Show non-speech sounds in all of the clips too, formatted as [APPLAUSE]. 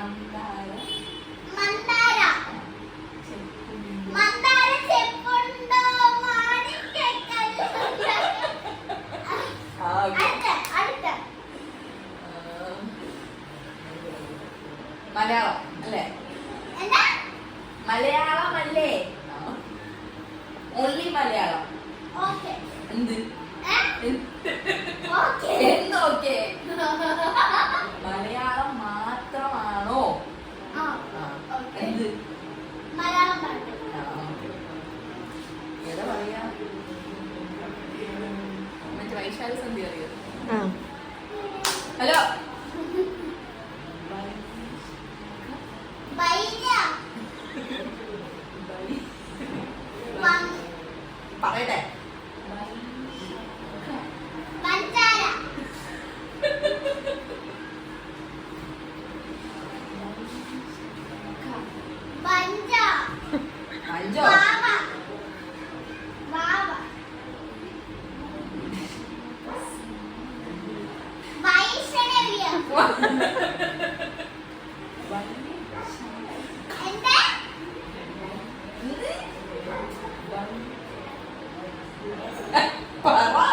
മന്ദാര. మందార మందార చెప్పుండో మాణిక్యకల్లు അടുത്ത അടുത്ത. മലയാളം അല്ലേ? എന്താ? മലയാളം അല്ലേ? ഓൺലി മലയാളം. ഓക്കേ. എന്ത്? ഏ? Okay. [LAUGHS] Okay. [LAUGHS] Pakai teh. Pará?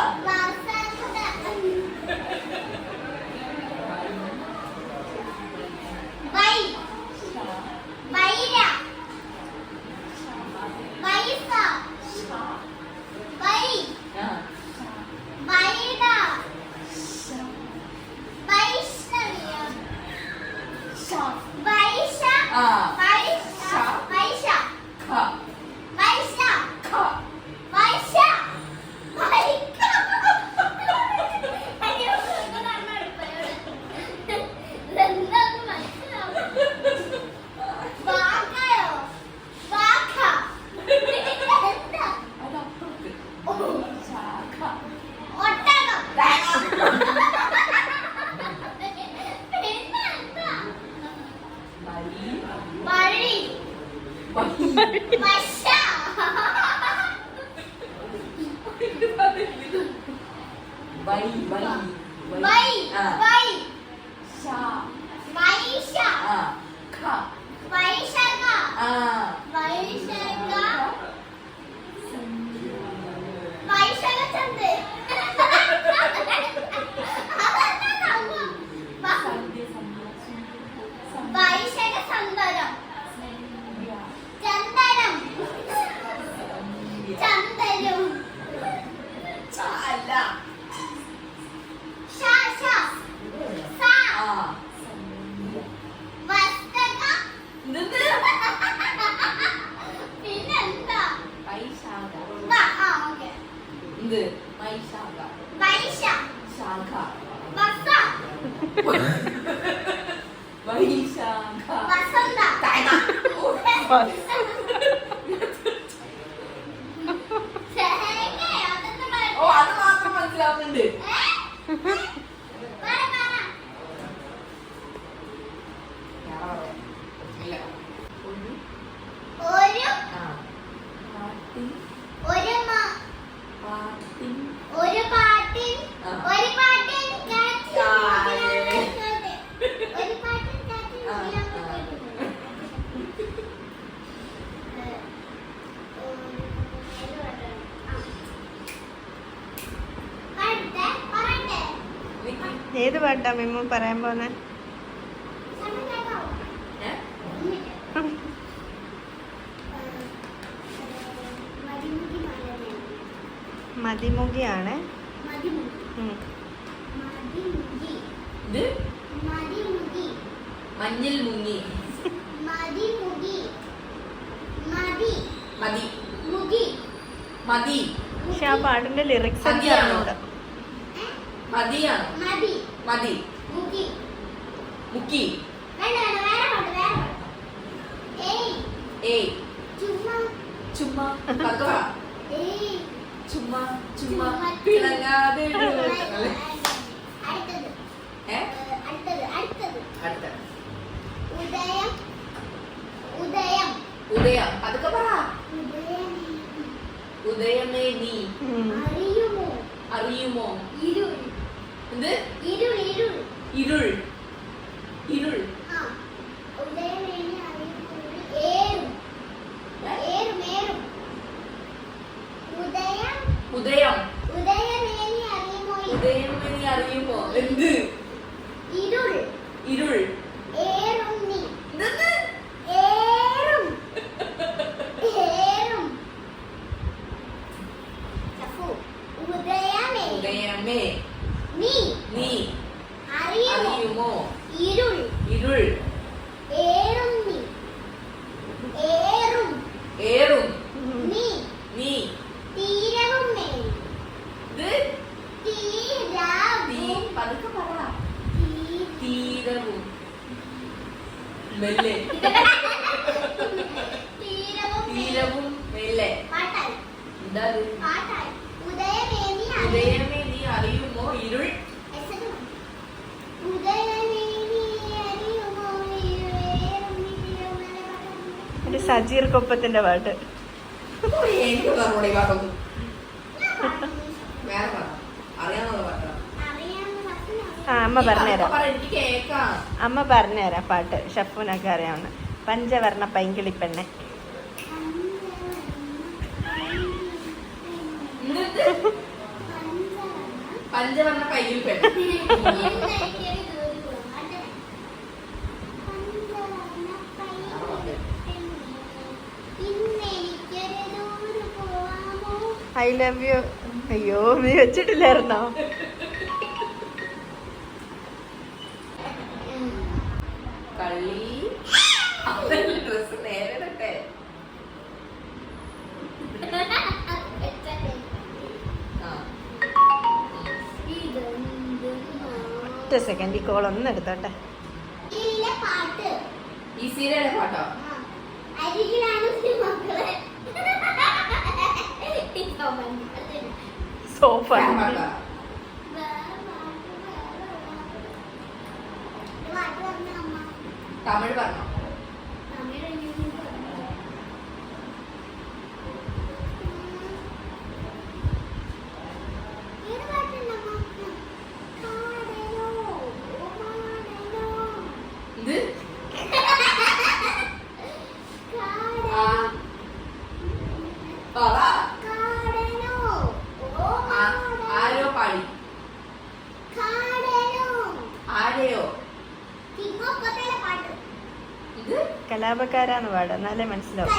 Bye. Bye. ഇത് വൈശാഖ ശാഖ. വൈശാഖ ഓ അത് മാത്രം മനസ്സിലാവുന്നുണ്ട്. ഏത് പാട്ടാ മിമ്മ പറയാൻ പോന്നെ? മതിമുഖിയാണ് മഞ്ഞിൽ മുങ്ങി മതി. പക്ഷെ ആ പാട്ടിന്റെ ലിറിക്സ് ഒക്കെ അറിഞ്ഞൂടാ. മതിയാണ്? മതി. മതി. മുക്കി. ചുമ്മാ. ചുമ്മാ ചുമ്മാ പിളങ്ങാതെ ഉദയം. ഉദയം. ഉദയം. അതൊക്കെ പറ. ഉദയമേ നീ. അറിയുമോ? അറിയുമോ? ഇരു. 근데 이룰 이룰. 이룰 이룰 아, 오늘은 아이고 예름. 네? 예름 예름. 우대양 우대영 우대양이 아니고 우대영이 아니고 엔드 이룰 이룰 예름님. 느는 에름 에름 자꾸 우대야네 우대영이 നീ നീ അറിയുമോ? ഇരുൾ ഇരുൾ ഏറും നീ. ഏറും ഏറും നീ. നീ തീരവും ഇത് തീരവും. പതുക്കെ പറ. തീരവും. മെല്ലെ. [LAUGHS] തീരവും മെല്ലെ. പാട്ടായി. എന്താ? പാട്ടായി ഉദയമേ നീ അറിയുമോ ഉദയമേ നീ അറിയുമോ ഇരുൾ എസക്ക് മതി. ഉദയമേ നീ അറിയുമോ ഇരുളേറും നിത്യവുമല പകർന്നു. ഒരു സജീർ കൊപ്പത്തിന്റെ പാട്ട് ഓ, എനിക്ക് പറഞ്ഞോളൂ ഈ പാട്ടൊന്നും ഞാൻ പാടുന്നു. വേറെ പറ അറിയാവുന്ന പാട്ടാ. കൊപ്പത്തിന്റെ പാട്ട്. ആ അമ്മ പറഞ്ഞുതരാം. അമ്മ പറഞ്ഞുതരാം പാട്ട്. ഷഫൂനൊക്കെ അറിയാവുന്ന. പഞ്ചവർണ പൈങ്കിളിപ്പെണ്ണെ പഞ്ചവർണ പഞ്ചവർണ ഐ ലവ് യു അയ്യോ നീ വെച്ചിട്ടില്ലായിരുന്നോ? കള്ളി. ഡ്രസ് നേരെ ഇടട്ടെ. ഒറ്റ സെക്കൻഡ് ഈ കോൾ ഒന്ന് എടുത്തോട്ടെ. പാട്ട്? So 的 കലാപക്കാരാന്ന് പാടാ എന്നാലേ മനസ്സിലാവും.